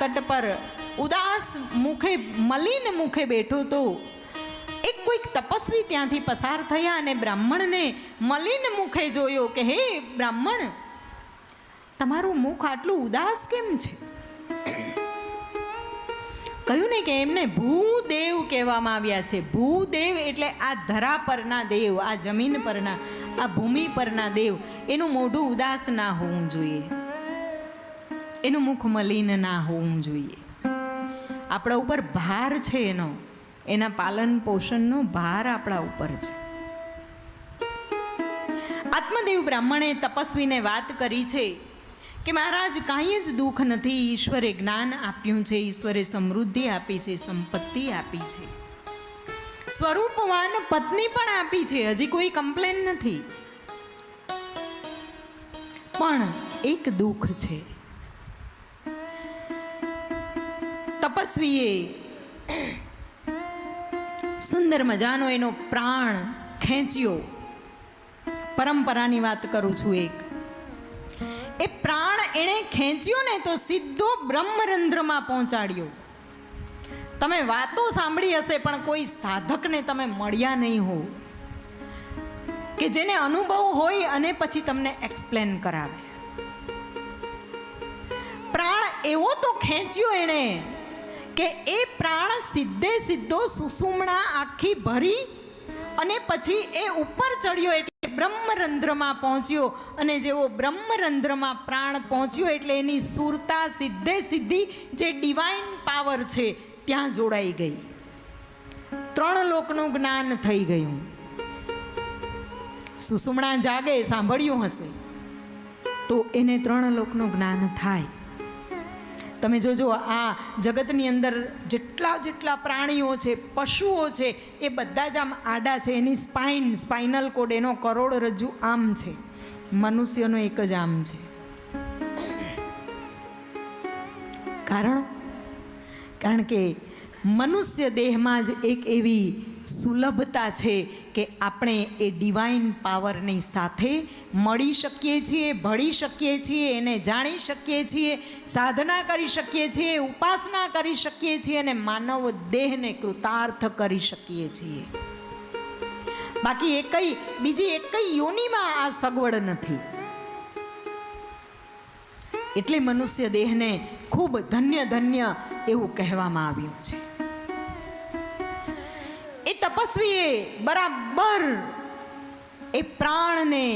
તટ પર ઉદાસ મુખે, મલિન મુખે બેઠો તો એક કોઈક તપસ્વી ત્યાંથી પસાર થયા અને બ્રાહ્મણને મલિન મુખે જોયો કે, હે બ્રાહ્મણ, તમારું મુખ આટલું ઉદાસ કેમ છે? કહ્યું ને કે, એમને ભૂદેવ કહેવામાં આવ્યા છે. ભૂદેવ એટલે આ ધરા પરના દેવ, આ જમીન પરના, આ ભૂમિ પરના દેવ. એનું મોઢું ઉદાસ ના હોવું જોઈએ. એનું મુખ મલિન ના હોવું જોઈએ. આપણા ઉપર ભાર છે એનો, એના પાલન પોષણનો ભાર આપણા ઉપર છે. આત્મદેવ બ્રાહ્મણે તપસ્વીને વાત કરી છે કે મહારાજ, કાંઈ જ દુઃખ નથી, ઈશ્વરે જ્ઞાન આપ્યું છે, ઈશ્વરે સમૃદ્ધિ આપી છે, સંપત્તિ આપી છે. સ્વરૂપવાન પત્ની પણ આપી છે, હજી કોઈ કમ્પ્લેન નથી. પણ એક દુઃખ છે. તપસ્વીએ સુંદર મજાનો એનો પ્રાણ ખેંચ્યો. પરંપરાની વાત કરું છું એક. એ પ્રાણ એણે ખેંચ્યો ને તો સીધો બ્રહ્મરંધ્રમાં પહોંચાડ્યો. તમે વાતો સાંભળી હશે, પણ કોઈ સાધકને તમે મળ્યા નહીં હો. કે જેને અનુભવ હોય અને પછી તમને એક્સપ્લેન કરાવે. પ્રાણ એવો તો ખેંચ્યો એણે કે એ પ્રાણ સીધે સીધો સુસુમણા આખી ભરી અને પછી એ ઉપર ચડ્યો એટલે બ્રહ્મરંધ્રમાં પહોંચ્યો. અને જેવો બ્રહ્મરંધ્રમાં પ્રાણ પહોંચ્યો એટલે એની સુરતા સીધે સીધી જે ડિવાઇન પાવર છે, ત્યાં જોડાઈ ગઈ. ત્રણ લોકનું જ્ઞાન થઈ ગયું. સુસુમણા જાગે, સાંભળ્યું હશે. તો એને ત્રણ લોકનું જ્ઞાન થાય. તમે જોજો, આ જગતની અંદર જેટલા જેટલા પ્રાણીઓ છે, પશુઓ છે, એ બધા જ આમ આડા છે, એની સ્પાઇન સ્પાઇનલ કોડ એનો કરોડરજ્જુ આમ છે. મનુષ્યનો એક જ આમ છે. કારણ? કારણ કે મનુષ્ય દેહમાં જ એક એવી સુલભતા છે કે આપણે એ ડિવાઇન પાવરની સાથે મળી શકીએ છીએ, ભળી શકીએ છીએ, એને જાણી શકીએ છીએ, સાધના કરી શકીએ છીએ, ઉપાસના કરી શકીએ છીએ અને માનવ દેહને કૃતાર્થ કરી શકીએ છીએ. બાકી એકઈ, બીજી એકઈ યોનિમાં આ સગવડ નથી. એટલે મનુષ્ય દેહને ખૂબ ધન્ય ધન્ય એવું કહેવામાં આવ્યું છે. એ તપસ્વીએ બરાબર એ પ્રાણને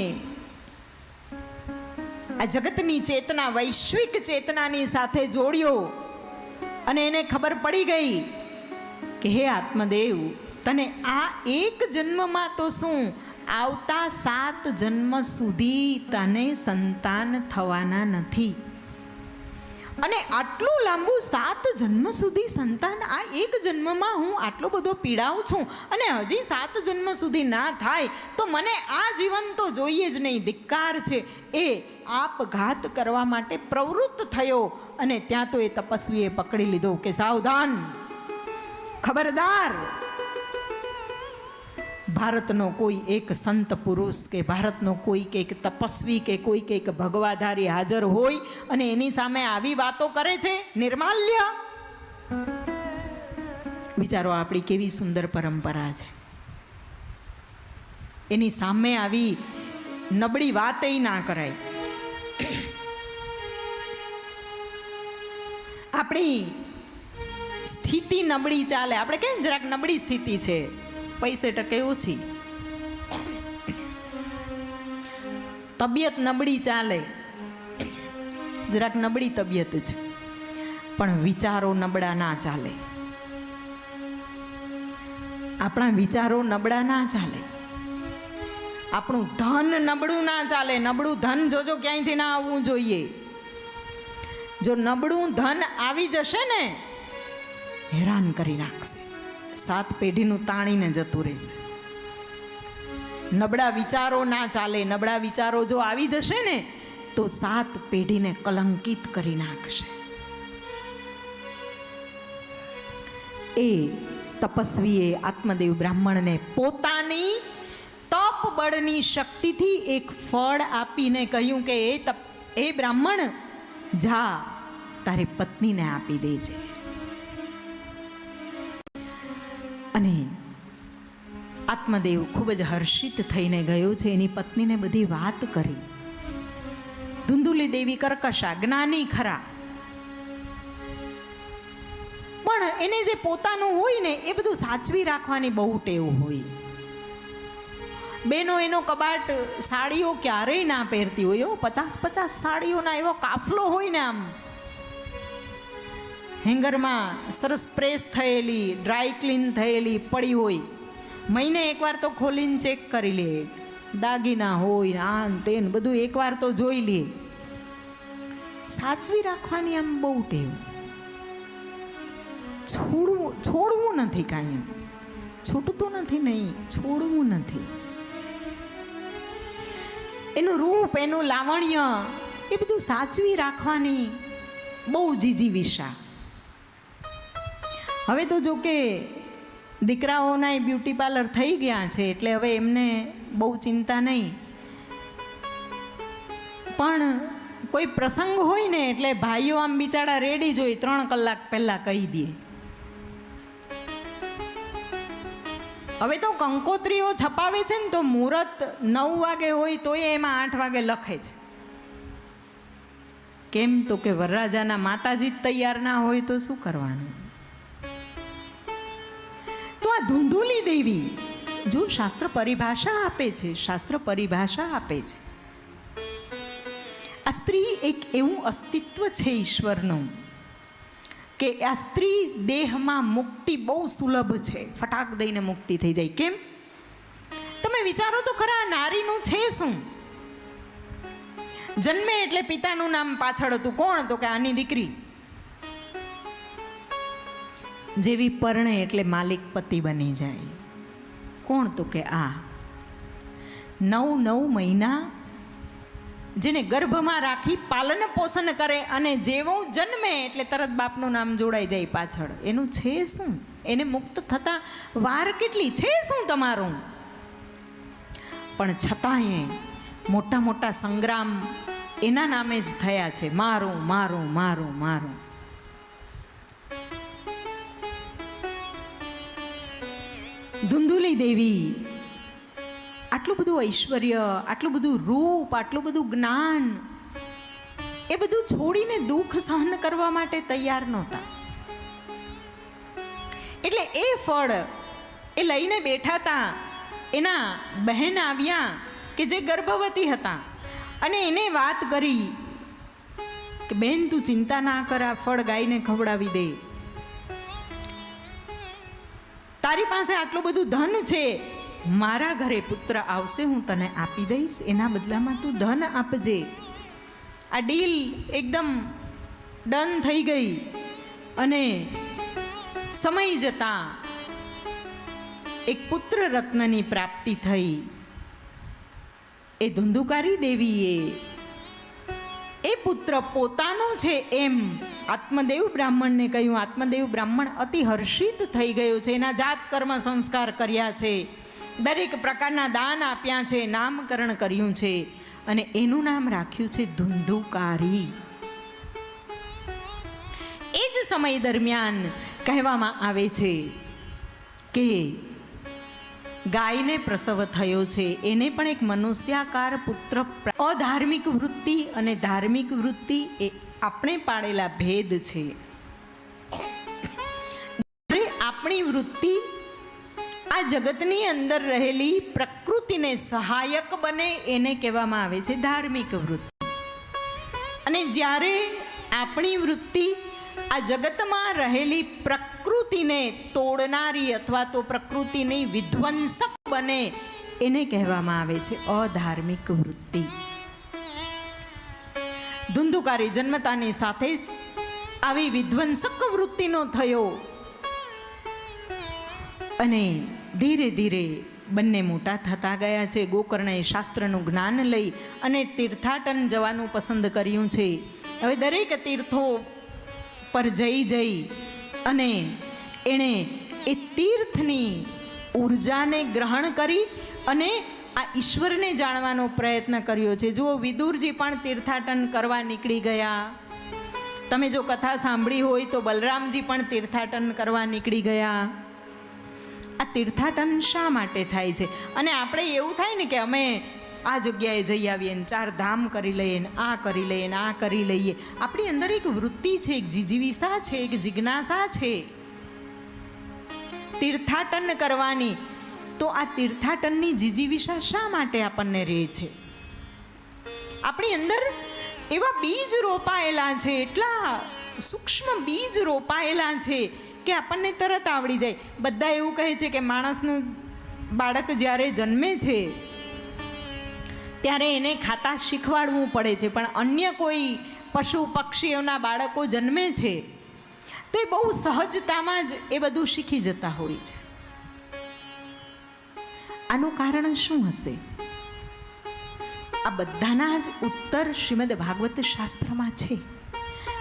આ જગતની ચેતના, વૈશ્વિક ચેતનાની સાથે જોડ્યો અને એને ખબર પડી ગઈ કે હે આત્મદેવ, તને આ એક જન્મમાં તો શું? આવતા સાત જન્મ સુધી તને સંતાન થવાના નથી. અને આટલું લાંબુ સાત જન્મ સુધી સંતાન, આ એક જન્મમાં હું આટલો બધો પીડાઉં છું અને હજી સાત જન્મ સુધી ના થાય, તો મને આ જીવન તો જોઈએ જ નહીં. ધિક્કાર છે. એ આપઘાત કરવા માટે પ્રવૃત્ત થયો અને ત્યાં તો એ તપસ્વીએ પકડી લીધો કે સાવધાન. ખબરદાર. ભારતનો કોઈ એક સંત પુરુષ કે ભારતનો કોઈ એક તપસ્વી કે કોઈ એક ભગવાધારી હાજર હોય અને એની સામે આવી વાતો કરે છે? નિર્માલ્ય? વિચારો આપણી કેવી સુંદર પરંપરા છે. એની સામે આવી નબળી વાતે ના કરાય. આપણી સ્થિતિ નબળી ચાલે. આપણે કેમ જરાક નબળી સ્થિતિ છે? પૈસે ટકે ઓછી. તબિયત નબળી ચાલે. જરાક નબળી તબિયત છે. પણ વિચારો નબળા ના ચાલે. આપણા વિચારો નબળા ના ચાલે. આપણું ધન નબળું ના ચાલે. નબળું ધન જોજો ક્યાંયથી ના આવવું જોઈએ. જો નબળું ધન આવી જશે ને, હેરાન કરી નાખશે. સાત પેઢીનું તાણીને જતું રહેશે. નબળા વિચારો ના ચાલે, નબળા વિચારો જો આવી જશે ને, તો સાત પેઢીને કલંકિત કરી નાખશે. એ તપસ્વીએ આત્મદેવ બ્રાહ્મણને પોતાની તપ બળની શક્તિથી એક ફળ આપીને કહ્યું કે, એ તપ, એ બ્રાહ્મણ, જા, તારી પત્નીને આપી દેજે. અને આત્મદેવ ખૂબ જ હર્ષિત થઈને ગયો છે. એની પત્નીને બધી વાત કરી. ધુંધુલી દેવી કરકશા, જ્ઞાની ખરા. પણ એને જે પોતાનું હોય ને, એ બધું સાચવી રાખવાની બહુ ટેવ હોય. બેનો એનો કબાટ સાડીઓ ક્યારેય ના પહેરતી હોય. પચાસ પચાસ સાડીઓના એવો કાફલો હોય ને આમ. હેંગરમાં સરસ પ્રેસ થયેલી, ડ્રાય ક્લીન થયેલી પડી હોય. મહિને એકવાર તો ખોલીને ચેક કરી લે. દાગીના હોય, આન તેન, બધું એકવાર તો જોઈ લે. સાચવી રાખવાની આમ બહુ ટેવ. છોડવું છોડવું નથી કાંઈ છૂટતું નથી નહીં, છોડવું નથી. એનું રૂપ, એનું લાવણ્ય, એ બધું સાચવી રાખવાની બહુ જીજી વિશા. હવે તો જો કે દીકરાઓના બ્યુટી પાર્લર થઈ ગયા છે, એટલે હવે એમને બહુ ચિંતા નહીં. પણ કોઈ પ્રસંગ હોય ને એટલે ભાઈઓ આમ બિચારા રેડી જોઈ ત્રણ કલાક પહેલાં કહી દે. હવે તો કંકોત્રીઓ છપાવે છે ને તો મુહૂર્ત નવ વાગે હોય તોય એમાં આઠ વાગે લખે છે. કેમ તો કે વરરાજાના માતાજી જ તૈયાર ના હોય તો શું કરવાનું? ધુંધુલી દેવી. જો શાસ્ત્ર પરિભાષા આપે છે, શાસ્ત્ર પરિભાષા આપે છે. આ સ્ત્રી એક એવું અસ્તિત્વ છે ઈશ્વરનું કે આ સ્ત્રી દેહમાં મુક્તિ બહુ સુલભ છે. ફટાક દઈને મુક્તિ થઈ જાય. કેમ? તમે વિચારો તો ખરા નારીનું છે શું? જન્મે એટલે પિતાનું નામ પાછળ હતું. કોણ? તો કે આની દીકરી. જેવી પરણે એટલે માલિક પતિ બની જાય. કોણ તો કે આ? નવ નવ મહિના જેને ગર્ભમાં રાખી પાલન પોષણ કરે અને જેવો જન્મે એટલે તરત બાપનું નામ જોડાઈ જાય પાછળ. એનું છે શું? એને મુક્ત થતા વાર કેટલી છે શું તમારું? પણ છતાંય મોટા મોટા સંગ્રામ એના નામે જ થયા છે. મારું મારું મારું મારું. ધુંધુલી દેવી. આટલું બધું ઐશ્વર્ય, આટલું બધું રૂપ, આટલું બધું જ્ઞાન, એ બધું છોડીને દુઃખ સહન કરવા માટે તૈયાર નહોતા. એટલે એ ફળ એ લઈને બેઠા હતા એના બહેન આવ્યા કે જે ગર્ભવતી હતા. અને એને વાત કરી કે, બેન, તું ચિંતા ના કર, આ ફળ ગાયને ખવડાવી દે. તારી પાસે આટલું બધું ધન છે, મારા ઘરે પુત્ર આવશે, હું તને આપી દઈશ. એના બદલામાં તું ધન આપજે. આ ડીલ એકદમ ડન થઈ ગઈ અને સમય જતાં એક પુત્ર રત્નની પ્રાપ્તિ થઈ. એ ધુંધુકારી દેવીએ એ પુત્ર પોતાનો છે એમ. આત્મદેવ બ્રાહ્મણને કહ્યું, આત્મદેવ બ્રાહ્મણ અતિ હર્ષિત થઈ ગયો છે, એના જાત કર્મ સંસ્કાર કર્યા છે. દરેક પ્રકારના દાન આપ્યા છે, નામકરણ કર્યું છે, અને એનું નામ રાખ્યું છે ધુંધુકારી. એ જ સમય દરમિયાન કહેવામાં આવે છે કે ગાયને પ્રસવ થયો છે. એને પણ એક મનુષ્યાકાર પુત્ર અધાર્મિક વૃત્તિ અને ધાર્મિક વૃત્તિ એ આપણે પાડેલા ભેદ છે. આપણી વૃત્તિ આ જગતની અંદર રહેલી પ્રકૃતિને સહાયક બને એને કહેવામાં આવે છે ધાર્મિક વૃત્તિ. અને જ્યારે આપણી વૃત્તિ આ જગતમાં રહેલી પ્રકૃતિને તોડનારી અથવા તો પ્રકૃતિની વિધ્વંસક બને એને કહેવામાં આવે છે અધાર્મિક વૃત્તિ. ધુંધુકારી જન્મતાની સાથે જ આવી વિધ્વંસક વૃત્તિનો થયો. અને ધીરે ધીરે બંને મોટા થતા ગયા છે. ગોકર્ણએ શાસ્ત્રનું જ્ઞાન લઈ અને તીર્થાટન જવાનું પસંદ કર્યું છે. હવે દરેક તીર્થો પર જઈ જઈ અને એણે એ તીર્થની ઉર્જાને ગ્રહણ કરી અને આ ઈશ્વરને જાણવાનો પ્રયત્ન કર્યો છે. જુઓ, વિદુરજી પણ તીર્થાટન કરવા નીકળી ગયા. તમે જો કથા સાંભળી હોય તો બલરામજી પણ તીર્થાટન કરવા નીકળી ગયા. આ તીર્થાટન શા માટે થાય છે? અને આપણે એવું થાય ને કે અમે આ જગ્યાએ જઈ આવીએ ને ચાર ધામ કરી લઈએ ને આ કરી લઈએ ને આ કરી લઈએ. આપણી અંદર એક વૃત્તિ છે, એક જીજીવિસા છે, એક જિજ્ઞાસા છે. તીર્થાટન કરવાની. તો આ તીર્થાટનની જીજીવિષા શા માટે આપણને રહે છે? આપણી અંદર એવા બીજ રોપાયેલા છે, એટલા સૂક્ષ્મ બીજ રોપાયેલા છે કે આપણને તરત આવડી જાય. બધા એવું કહે છે કે માણસનું બાળક જ્યારે જન્મે છે ત્યારે એને ખાતા શીખવાડવું પડે છે. પણ અન્ય કોઈ પશુ પક્ષીઓના બાળકો જન્મે છે, તો એ બહુ સહજતામાં જ એ બધું શીખી જતા હોય છે. આનું કારણ શું હશે? આ બધાના જ ઉત્તર શ્રીમદ ભાગવત શાસ્ત્રમાં છે.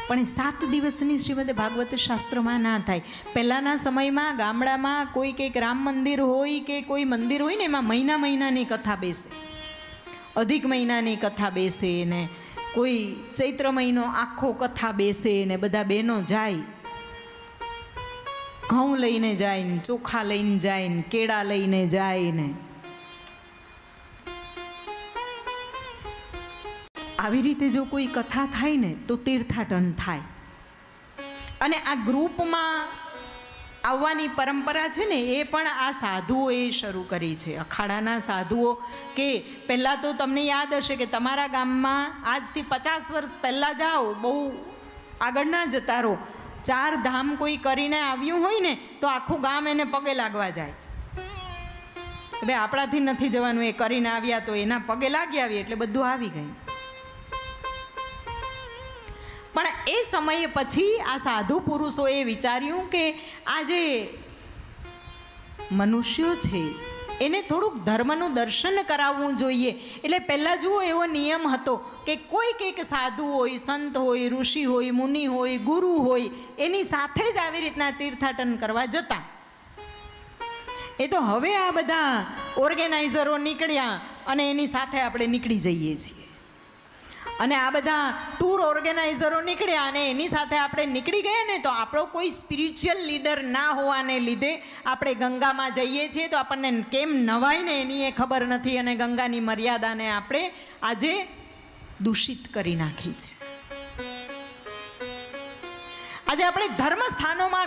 પણ સાત દિવસની શ્રીમદ ભાગવત શાસ્ત્રમાં ના થાય. પહેલાંના સમયમાં ગામડામાં કોઈ કંઈક રામ મંદિર હોય કે કોઈ મંદિર હોય ને, એમાં મહિના મહિનાની કથા બેસે. અધિક મહિનાની કથા બેસે ને કોઈ ચૈત્ર મહિનો આખો કથા બેસે ને બધા બહેનો જાય. ઘઉં લઈને જાય ને, ચોખા લઈને જાય ને, કેળા લઈને જાય ને. આવી રીતે જો કોઈ કથા થાય ને, તો તીર્થાટન થાય. અને આ ગ્રુપમાં આવવાની પરંપરા છે ને, એ પણ આ સાધુઓએ શરૂ કરી છે. અખાડાના સાધુઓ કે પહેલાં તો તમને યાદ હશે કે તમારા ગામમાં આજથી પચાસ વર્ષ પહેલાં જાઓ, બહુ આગળના જતા રહો. ચાર ધામ કોઈ કરીને આવ્યું હોય ને, તો આખું ગામ એને પગે લાગવા જાય. હવે આપણાથી નથી જવાનું, એ કરીને આવ્યા તો એના પગે લાગી આવી એટલે બધું આવી ગયું. પણ એ સમયે પછી આ સાધુ પુરુષોએ વિચાર્યું કે આ જે મનુષ્યો છે, એને થોડુંક ધર્મનું દર્શન કરાવવું જોઈએ. એટલે પહેલાં જુઓ એવો નિયમ હતો કે કોઈક એક સાધુ હોય, સંત હોય, ઋષિ હોય, મુનિ હોય, ગુરુ હોય, એની સાથે જ આવી રીતના તીર્થાટન કરવા જતા. એ તો હવે આ બધા ઓર્ગેનાઇઝરો નીકળ્યા અને એની સાથે આપણે નીકળી જઈએ છીએ. અને આ બધા ટૂર ઓર્ગેનાઇઝરો નીકળ્યા અને એની સાથે આપણે નીકળી ગયા ને તો આપણો કોઈ સ્પિરિચ્યુઅલ લીડર ના હોવાને લીધે આપણે ગંગામાં જઈએ છીએ. તો આપણને કેમ નવાય ને એની એ ખબર નથી અને ગંગાની મર્યાદાને આપણે આજે દૂષિત કરી નાખી છે. આજે આપણે ધર્મ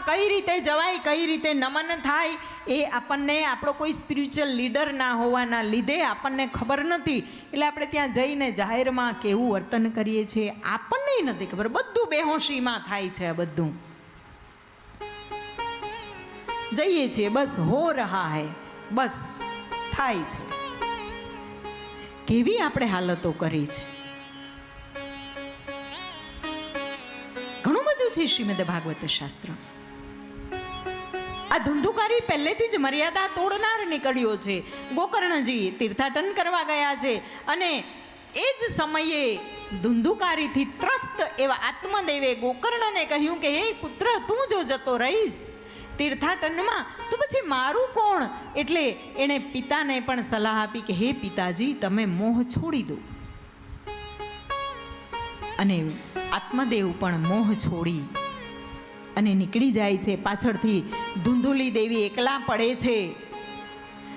કઈ રીતે જવાય, કઈ રીતે નમન થાય, એ આપણને આપણો કોઈ સ્પિરિચ્યુઅલ લીડર ના હોવાના લીધે આપણને ખબર નથી. એટલે આપણે ત્યાં જઈને જાહેરમાં કેવું વર્તન કરીએ છીએ, આપણને નથી ખબર. બધું બેહોશીમાં થાય છે બધું. જઈએ છીએ, બસ હો રહા હે, બસ થાય છે. કેવી આપણે હાલતો કરી છે. ઘણું બધું છે શ્રીમદ ભાગવત શાસ્ત્ર. આ ધુંધુકારી પહેલેથી જ મર્યાદા તોડનાર નીકળ્યો છે. ગોકર્ણજી તીર્થાટન કરવા ગયા છે અને એ જ સમયે ધુંધુકારીથી ત્રસ્ત એવા આત્મદેવે ગોકર્ણને કહ્યું કે, હે પુત્ર, તું જો જતો રહીશ તીર્થાટનમાં, તો પછી મારું કોણ? એટલે એણે પિતાને પણ સલાહ આપી કે, હે પિતાજી, તમે મોહ છોડી દો. અને આત્મદેવ પણ મોહ છોડી અને નીકળી જાય છે. પાછળથી ધુંધુલી દેવી એકલા પડે છે.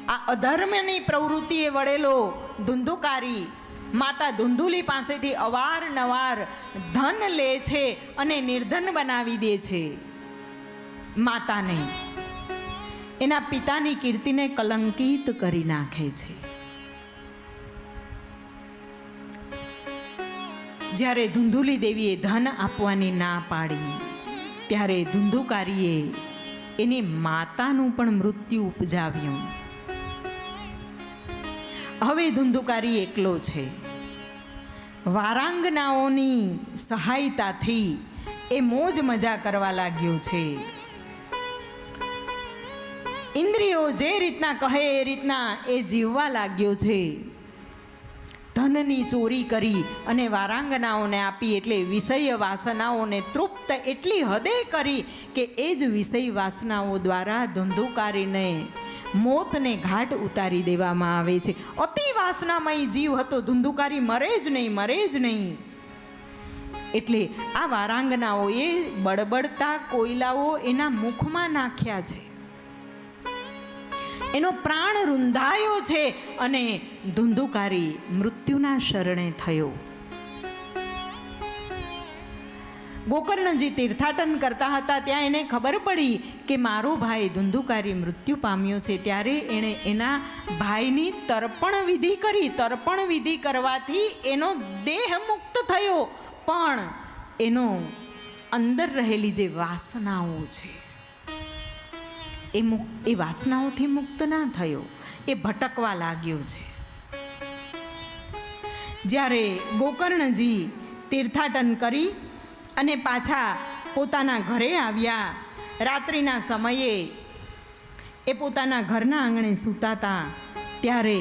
આ અધર્મની પ્રવૃત્તિએ વળેલો ધુંધુકારી માતા ધુંધુલી પાસેથી અવારનવાર ધન લે છે અને નિર્ધન બનાવી દે છે. માતાને એના પિતાની કીર્તિને કલંકિત કરી નાખે છે. જ્યારે ધુંધુલી દેવીએ ધન આપવાની ના પાડી ત્યારે ધુંધુકારીએ એને માતાનું પણ મૃત્યુ ઉપજાવ્યું. હવે ધુંધુકારી એકલો છે. વારાંગનાઓની સહાયતાથી એ મોજ મજા કરવા લાગ્યો છે. ઇન્દ્રિયો જે રીતના કહે એ રીતના એ જીવવા લાગ્યો છે. ધનની ચોરી કરી અને વારાંગનાઓને આપી એટલે વિષય વાસનાઓને તૃપ્ત એટલી હદે કરી કે એ જ વિષય વાસનાઓ દ્વારા ધંધુકારીને મોતને ઘાટ ઉતારી દેવામાં આવે છે. અતિ વાસનામય જીવ હતો, ધુંધુકારી મરે જ નહીં, મરે જ નહીં. એટલે આ વારાંગનાઓએ બળબડતા કોયલાઓ એના મુખમાં નાખ્યા છે. એનો પ્રાણ રૂંધાયો છે અને ધુંધુકારી મૃત્યુના શરણે થયો. ગોકર્ણજી તીર્થાટન કરતા હતા ત્યાં એને ખબર પડી કે મારો ભાઈ ધુંધુકારી મૃત્યુ પામ્યો છે ત્યારે એણે એના ભાઈની તર્પણ વિધિ કરી. તર્પણ વિધિ કરવાથી એનો દેહ મુક્ત થયો. પણ એનો અંદર રહેલી જે વાસનાઓ છે એ મુક એ વાસનાઓથી મુક્ત ના થયો. એ ભટકવા લાગ્યો છે. જ્યારે ગોકર્ણજી તીર્થાટન કરી અને પાછા પોતાના ઘરે આવ્યા, રાત્રિના સમયે એ પોતાના ઘરના આંગણે સૂતાતા ત્યારે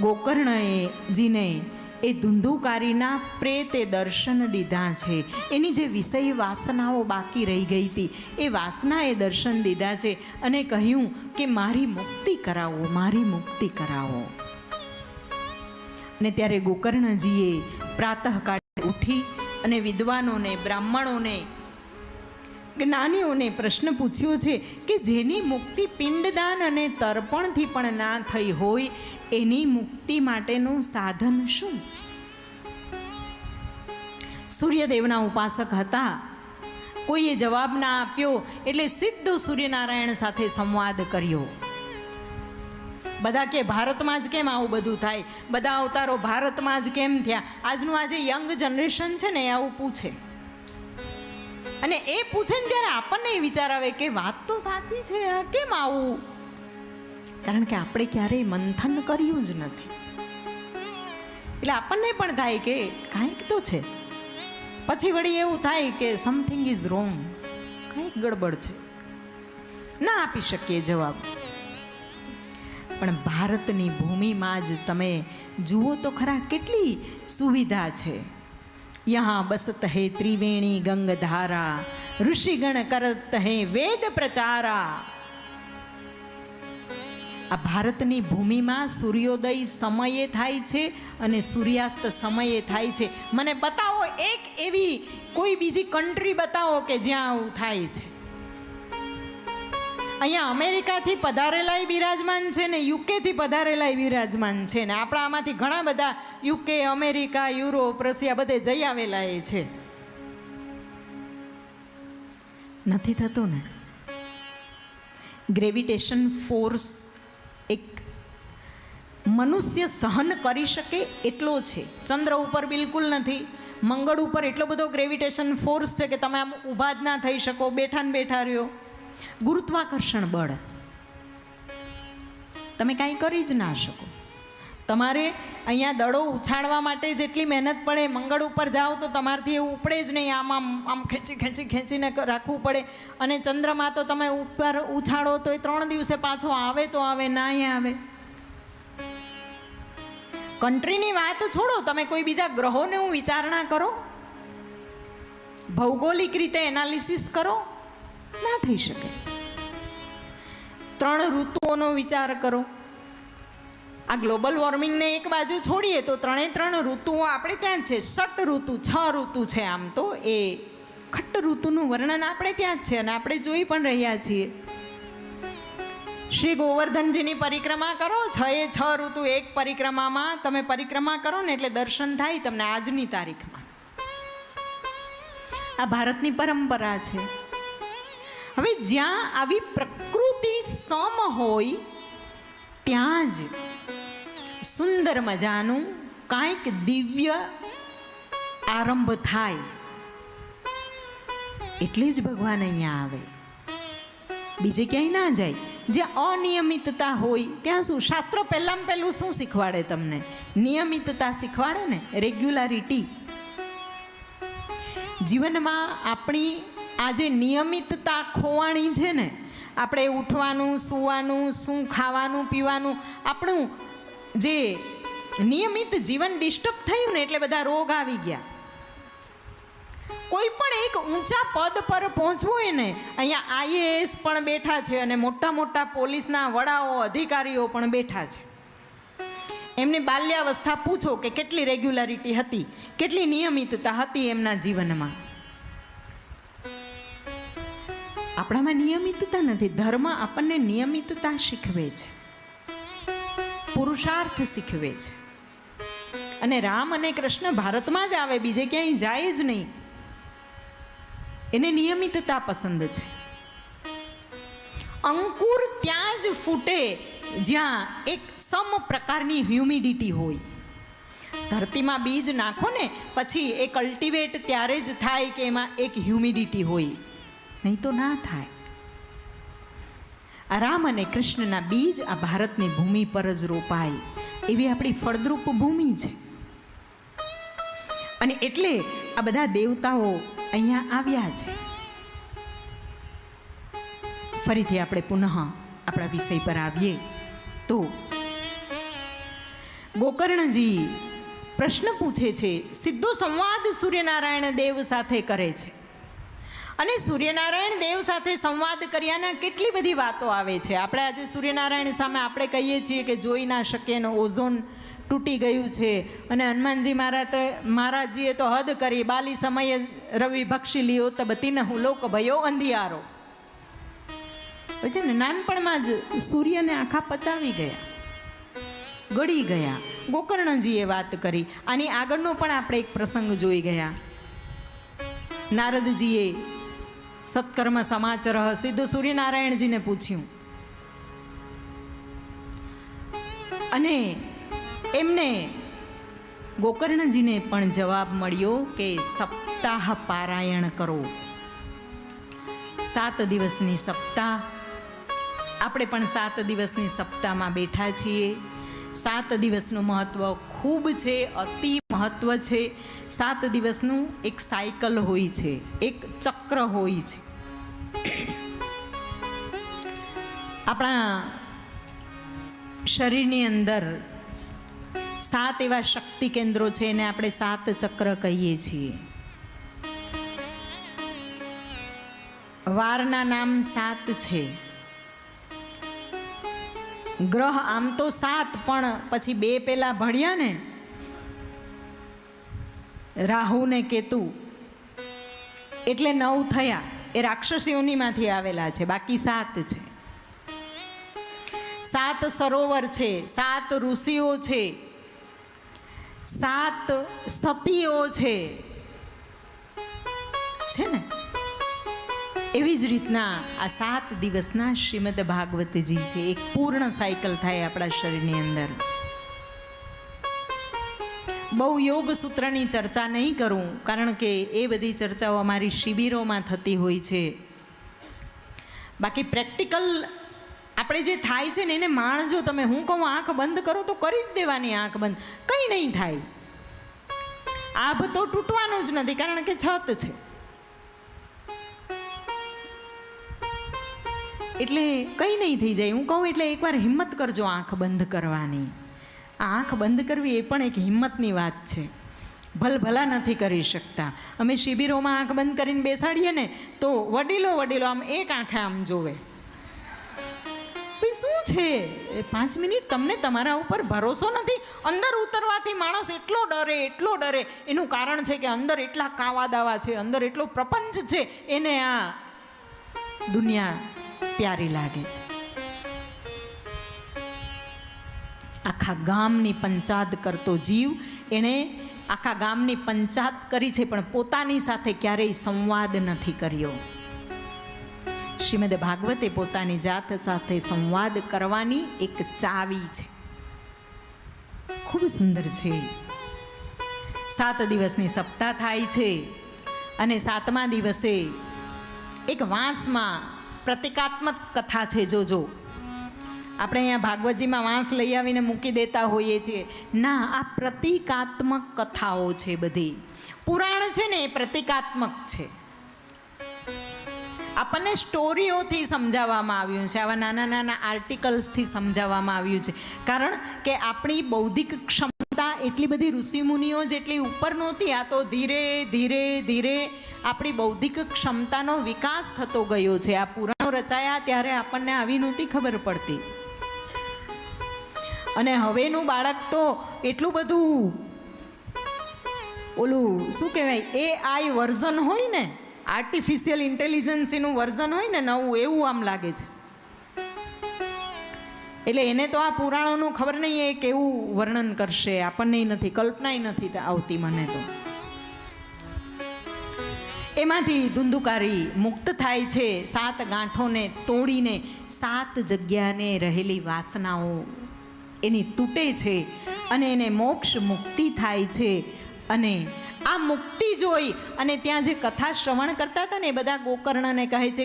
ગોકર્ણએ જીને એ ધુંધુકારીના પ્રેતે દર્શન દીધા છે. એની જે વિષય વાસનાઓ બાકી રહી ગઈ હતી, એ વાસનાએ દર્શન દીધા છે અને કહ્યું કે મારી મુક્તિ કરાવો, મારી મુક્તિ કરાવો. અને ત્યારે ગોકર્ણજીએ પ્રાતઃકાળે ઉઠી અને વિદ્વાનોને, બ્રાહ્મણોને, જ્ઞાનીઓને પ્રશ્ન પૂછ્યો છે કે જેની મુક્તિ પિંડદાન અને તર્પણથી પણ ના થઈ હોય એની મુક્તિ માટેનું સાધન શું? સૂર્યદેવના ઉપાસક હતા. કોઈએ જવાબ ના આપ્યો એટલે સીધો સૂર્યનારાયણ સાથે સંવાદ કર્યો. બધા કે, ભારતમાં જ કેમ આવું બધું થાય? બધા અવતારો ભારતમાં જ કેમ થયા? આજનું આજે યંગ જનરેશન છે ને, એ આવું પૂછે. અને એ પૂછે ને ત્યારે આપણને વિચાર આવે કે, વાત તો સાચી છે કેમ આવું? કારણ કે આપણે ક્યારેય મંથન કર્યું જ નથી. એટલે આપણને પણ થાય કે કાંઈક તો છે. પછી વળી એવું થાય કે સમથિંગ ઇઝ રોંગ કંઈક ગડબડ છે. ના આપી શકીએ જવાબ. પણ ભારતની ભૂમિમાં જ તમે જુઓ તો ખરા કેટલી સુવિધા છે. યહાં બસત હે ત્રિવેણી ગંગધારા, ઋષિગણ કરત હે વેદ પ્રચારા. આ ભારતની ભૂમિમાં સૂર્યોદય સમયે થાય છે અને સૂર્યાસ્ત સમયે થાય છે. મને બતાવો એક એવી કોઈ બીજી કન્ટ્રી બતાવો કે જ્યાં આવું થાય છે. અહીંયા અમેરિકાથી પધારેલાય બિરાજમાન છે ને યુકેથી પધારેલાય બિરાજમાન છે ને? આપણા આમાંથી ઘણા બધા યુકે અમેરિકા, યુરોપ, રશિયા બધે જઈ આવેલા એ છે. નથી થતું ને? ગ્રેવિટેશન ફોર્સ મનુષ્ય સહન કરી શકે એટલો છે. ચંદ્ર ઉપર બિલકુલ નથી. મંગળ ઉપર એટલો બધો ગ્રેવિટેશન ફોર્સ છે કે તમે આમ ઊભા જ ના થઈ શકો, બેઠા ને બેઠા રહ્યો. ગુરુત્વાકર્ષણ બળ. તમે કાંઈ કરી જ ના શકો. તમારે અહીંયા દડો ઉછાળવા માટે જેટલી મહેનત પડે, મંગળ ઉપર જાઓ તો તમારથી એવું ઉપડે જ નહીં. આમ આમ આમ ખેંચી ખેંચી, ખેંચીને રાખવું પડે. અને ચંદ્રમાં તો તમે ઉપર ઉછાળો તો એ ત્રણ દિવસે પાછો આવે તો આવે, ના આવે. કન્ટ્રીની વાત છોડો, તમે કોઈ બીજા ગ્રહોને હું વિચારણા કરો? ભૌગોલિક રીતે એનાલિસિસ કરો? ના થઈ શકે. ત્રણ ઋતુઓનો વિચાર કરો. આ ગ્લોબલ વોર્મિંગને એક બાજુ છોડીએ તો ત્રણે ત્રણ ઋતુઓ આપણે ત્યાં છે? સટ ઋતુ, છ ઋતુ છે આમ તો. એ ખટ્ટ ઋતુનું વર્ણન આપણે ત્યાં જ છે અને આપણે જોઈ પણ રહ્યા છીએ. શ્રી ગોવર્ધનજીની પરિક્રમા કરો. છ એ છ ઋતુ, એક પરિક્રમામાં. તમે પરિક્રમા કરો ને એટલે દર્શન થાય તમને આજની તારીખમાં. આ ભારતની પરંપરા છે. હવે જ્યાં આવી પ્રકૃતિ સમ હોય, ત્યાં જ સુંદર મજાનું કાંઈક દિવ્ય આરંભ થાય. એટલે જ ભગવાન અહીંયા આવે. બીજે ક્યાંય ના જાય. જ્યાં અનિયમિતતા હોય, ત્યાં શું? શાસ્ત્ર પહેલાં પહેલું શું શીખવાડે તમને? નિયમિતતા શીખવાડે ને? રેગ્યુલારિટી જીવનમાં આપણી આ જે નિયમિતતા ખોવાણી છે ને, આપણે ઉઠવાનું, સૂવાનું, શું ખાવાનું, પીવાનું, આપણું જે નિયમિત જીવન ડિસ્ટર્બ થયું ને, એટલે બધા રોગ આવી ગયા. કોઈ પણ એક ઊંચા પદ પર પહોંચવું હોય ને, અહીંયા આઈએએસ પણ બેઠા છે અને મોટા મોટા પોલીસના વડાઓ, અધિકારીઓ પણ બેઠા છે. એમની બાલ્યાવસ્થા પૂછો કે કેટલી રેગ્યુલારિટી હતી, કેટલી નિયમિતતા હતી એમના જીવનમાં. આપણામાં નિયમિતતા નથી, ધર્મ આપણને નિયમિતતા શીખવે છે. પુરુષાર્થ શીખવે છે. અને રામ અને કૃષ્ણ ભારતમાં જ આવે, બીજે ક્યાંય જાય જ નહીં. એને નિયમિતતા પસંદ છે. અંકુર ત્યાં જ ફૂટે જ્યાં એક સમ પ્રકારની હ્યુમિડિટી હોય. ધરતીમાં બીજ નાખો ને, પછી એ કલ્ટિવેટ ત્યારે જ થાય કે એમાં એક હ્યુમિડિટી હોય. નહીં તો ના થાય. આ રામ અને કૃષ્ણના બીજ આ ભારતની ભૂમિ પર જ રોપાય. એવી આપણી ફળદ્રુપ ભૂમિ છે. અને એટલે આ બધા દેવતાઓ અહીંયા આવ્યા છે. ફરીથી આપણે પુનઃ આપણા વિષય પર આવીએ તો ગોકર્ણજી પ્રશ્ન પૂછે છે સીધો સંવાદ સૂર્યનારાયણ દેવ સાથે કરે છે? અને સૂર્યનારાયણ દેવ સાથે સંવાદ કર્યાના કેટલી બધી વાતો આવે છે? આપણે આજે સૂર્યનારાયણ સામે આપણે કહીએ છીએ કે જોઈ ના શકીએ એનો ઓઝોન તૂટી ગયું છે. અને હનુમાનજી મહારાજ મહારાજજીએ તો હદ કરી, બાલી સમયે રવિ ભક્ષી લ્યો તો બતીને હું લોક ભયો અંધિયારો. પછી ને નાનપણમાં જ સૂર્યને આખા પચાવી ગયા. ગળી ગયા. ગોકર્ણજીએ વાત કરી. આની આગળનો પણ આપણે એક પ્રસંગ જોઈ ગયા. નારદજીએ સત્કર્મ સમાચર સીધું સૂર્યનારાયણજીને પૂછ્યું. અને એમને ગોકર્ણજીને પણ જવાબ મળ્યો કે સપ્તાહ પારાયણ કરો. સાત દિવસની સપ્તાહ. આપણે પણ સાત દિવસની સપ્તાહમાં બેઠા છીએ. સાત દિવસનું મહત્ત્વ ખૂબ છે, અતિ મહત્ત્વ છે. સાત દિવસનું એક સાયકલ હોય છે, એક ચક્ર હોય છે. આપણા શરીરની અંદર સાત એવા શક્તિ કેન્દ્રો છે એને આપણે સાત ચક્ર કહીએ છીએ. વારના નામ સાત છે. ગ્રહ આમ તો સાત, પણ પછી બે પેલા ભણ્યા ને? રાહુ ને કેતુ, એટલે નવ થયા, એ રાક્ષસીઓનીમાંથી આવેલા છે, બાકી સાત છે. સાત સરોવર છે, સાત ઋષિઓ છે સાત સતીઓ છે. છે ને? એવી જ રીતના આ સાત દિવસના શ્રીમદ ભાગવતજી છે એક પૂર્ણ સાયકલ થાય આપણા શરીરની અંદર. બહુ યોગ સૂત્રની ચર્ચા નહીં કરું, કારણ કે એ બધી ચર્ચાઓ અમારી શિબિરોમાં થતી હોય છે. બાકી પ્રેક્ટિકલ આપણે જે થાય છે ને એને માણજો, તમે હું કહું, આંખ બંધ કરો તો કરી જ દેવાની આંખ બંધ. કંઈ નહીં થાય. આભ તો તૂટવાનું જ નથી, કારણ કે છત છે. એટલે કંઈ નહીં થઈ જાય. હું કહું એટલે એકવાર હિંમત કરજો આંખ બંધ કરવાની. આંખ બંધ કરવી એ પણ એક હિંમતની વાત છે. ભલ ભલા નથી કરી શકતા. અમે શિબિરોમાં આંખ બંધ કરીને બેસાડીએ ને, તો વડીલો વડીલો આમ એક આંખે આમ જોવે. શું છે? પાંચ મિનિટ તમને તમારા ઉપર ભરોસો નથી. અંદર ઉતરવાથી માણસ એટલો ડરે એટલો ડરે. એનું કારણ છે કે અંદર એટલા કાવા દાવા છે, અંદર એટલો પ્રપંચ છે, એને આ દુનિયા પ્યારી લાગે છે. આખા ગામની પંચાયત કરતો જીવ એણે આખા ગામની પંચાયત કરી છે, પણ પોતાની સાથે ક્યારેય સંવાદ નથી કર્યો. શ્રીમદ ભાગવતે પોતાની જાત સાથે સંવાદ કરવાની એક ચાવી છે. ખૂબ સુંદર છે. સાત દિવસની સપ્તાહ થાય છે અને સાતમા દિવસે એક વાંસમાં પ્રતિકાત્મક કથા છે. જોજો આપણે અહીંયા ભાગવતજીમાં વાંસ લઈ આવીને મૂકી દેતા હોઈએ છીએ. ના, આ પ્રતિકાત્મક કથાઓ છે બધી. પુરાણ છે ને એ પ્રતિકાત્મક છે. આપણને સ્ટોરીઓથી સમજાવવામાં આવ્યું છે, આવા નાના નાના આર્ટિકલ્સથી સમજાવવામાં આવ્યું છે. કારણ કે આપણી બૌદ્ધિક ક્ષમતા એટલી બધી ઋષિમુનિઓ જેટલી ઉપર નહોતી, આ તો ધીરે ધીરે ધીરે આપણી બૌદ્ધિક ક્ષમતાનો વિકાસ થતો ગયો છે. આ પુરાણો રચાયા ત્યારે આપણને આવી નહોતી ખબર પડતી. અને હવેનું બાળક તો એટલું બધું ઓલું શું કહેવાય એ આઈ વર્ઝન હોય ને આર્ટિફિશિયલ ઇન્ટેલિજન્સીનું વર્ઝન હોય ને નવું, એવું આમ લાગે છે. એટલે એને તો આ પુરાણોનું ખબર નહીં એ કેવું વર્ણન કરશે, આપણને નથી કલ્પનાય નથી આવતી મને તો. એમાંથી ધુંધુકારી મુક્ત થાય છે, સાત ગાંઠોને તોડીને સાત જગ્યાને રહેલી વાસનાઓ. એની તૂટે છે અને એને મોક્ષ મુક્તિ થાય છે. અને આ મુક્તિ જોઈ અને ત્યાં જે કથા શ્રવણ કરતા હતા ને એ બધા ગોકર્ણને કહે છે